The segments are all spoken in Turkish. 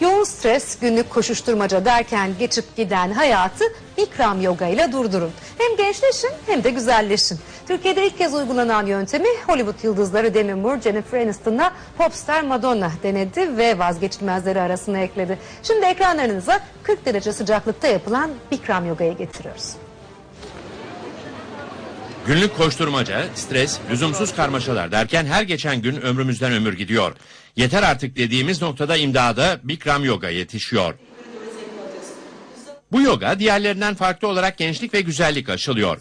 Yoğun stres, günlük koşuşturmaca derken geçip giden hayatı Bikram Yoga ile durdurun. Hem gençleşin hem de güzelleşin. Türkiye'de ilk kez uygulanan yöntemi Hollywood yıldızları Demi Moore, Jennifer Aniston'la popstar Madonna denedi ve vazgeçilmezleri arasına ekledi. Şimdi ekranlarınıza 40 derece sıcaklıkta yapılan Bikram Yoga'yı getiriyoruz. Günlük koşturmaca, stres, lüzumsuz karmaşalar derken her geçen gün ömrümüzden ömür gidiyor. Yeter artık dediğimiz noktada imdada Bikram Yoga yetişiyor. Bu yoga diğerlerinden farklı olarak gençlik ve güzellik aşılıyor.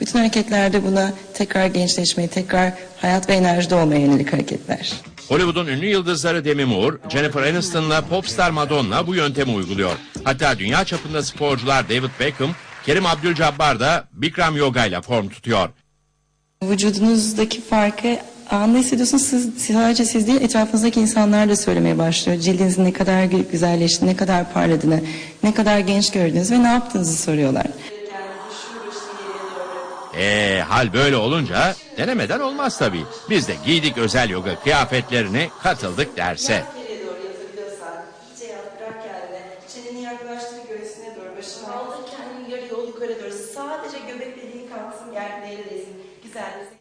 Bütün hareketlerde buna tekrar gençleşmeyi, tekrar hayat ve enerjide olmaya yönelik hareketler. Hollywood'un ünlü yıldızları Demi Moore, Jennifer Aniston'la popstar Madonna bu yöntemi uyguluyor. Hatta dünya çapında sporcular David Beckham, Kerim Abdul-Jabbar da Bikram Yoga ile form tutuyor. Vücudunuzdaki farkı anında hissediyorsunuz. Siz, sadece siz değil etrafınızdaki insanlar da söylemeye başlıyor. Cildinizin ne kadar gü- güzelleştiğini, ne kadar parladığını, ne kadar genç gördüğünüz ve ne yaptığınızı soruyorlar. Ee, hal böyle olunca denemeden olmaz tabii. Biz de giydik özel yoga kıyafetlerini, katıldık derse. Göğsüne doğru, başını aldır kendini yarı yol yukarı doğru. Sadece göbek deliği kalksın, yerde değilsin.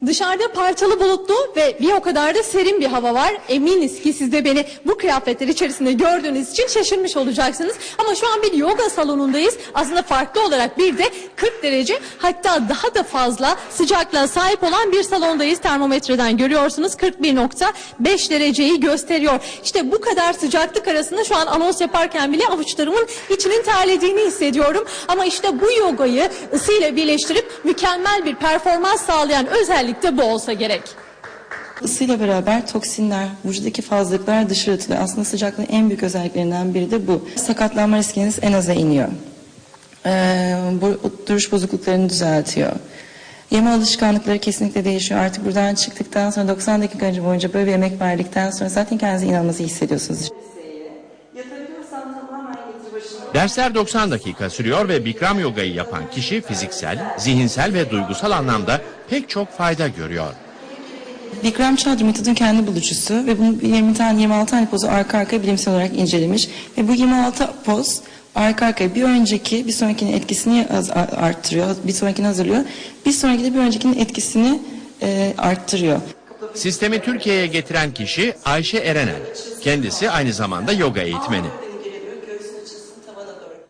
Dışarıda parçalı bulutlu ve bir o kadar da serin bir hava var. Eminiz ki siz de beni bu kıyafetler içerisinde gördüğünüz için şaşırmış olacaksınız. Ama şu an bir yoga salonundayız. Aslında farklı olarak bir de 40 derece hatta daha da fazla sıcaklığa sahip olan bir salondayız. Termometreden görüyorsunuz 41.5 dereceyi gösteriyor. İşte bu kadar sıcaklık arasında şu an anons yaparken bile avuçlarımın içinin terlediğini hissediyorum. Ama işte bu yogayı ısıyla birleştirip mükemmel bir performans sağlayan özellik de bu olsa gerek. Isıyla beraber toksinler, vücuttaki fazlalıklar dışarı atılıyor. Aslında sıcaklığın en büyük özelliklerinden biri de bu. Sakatlanma riskiniz en aza iniyor. Ee, bu duruş bozukluklarını düzeltiyor. Yeme alışkanlıkları kesinlikle değişiyor. Artık buradan çıktıktan sonra 90 dakika önce boyunca böyle bir yemek verdikten sonra zaten kendinize inanılmaz hissediyorsunuz. Dersler 90 dakika sürüyor ve Bikram Yoga'yı yapan kişi fiziksel, zihinsel ve duygusal anlamda pek çok fayda görüyor. Bikram Chandra metodun kendi bulucusu ve bunun 20 tane 26 tane pozu arka arkaya bilimsel olarak incelemiş ve bu 26 poz arka arkaya bir önceki bir sonrakinin etkisini arttırıyor, bir sonrakini hazırlıyor. Bir sonraki de bir öncekinin etkisini e, arttırıyor. Sistemi Türkiye'ye getiren kişi Ayşe Erenel. Kendisi aynı zamanda yoga eğitmeni.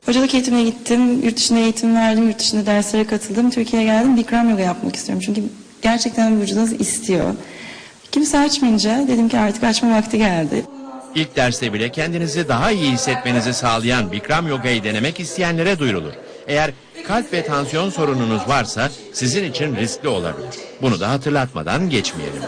Hocalık eğitimine gittim, yurt dışında eğitim verdim, yurt dışında derslere katıldım. Türkiye'ye geldim, Bikram yoga yapmak istiyorum. Çünkü gerçekten vücudunuz istiyor. Kimse açmayınca dedim ki artık açma vakti geldi. İlk derste bile kendinizi daha iyi hissetmenizi sağlayan Bikram Yoga'yı denemek isteyenlere duyurulur. Eğer kalp ve tansiyon sorununuz varsa sizin için riskli olabilir. Bunu da hatırlatmadan geçmeyelim.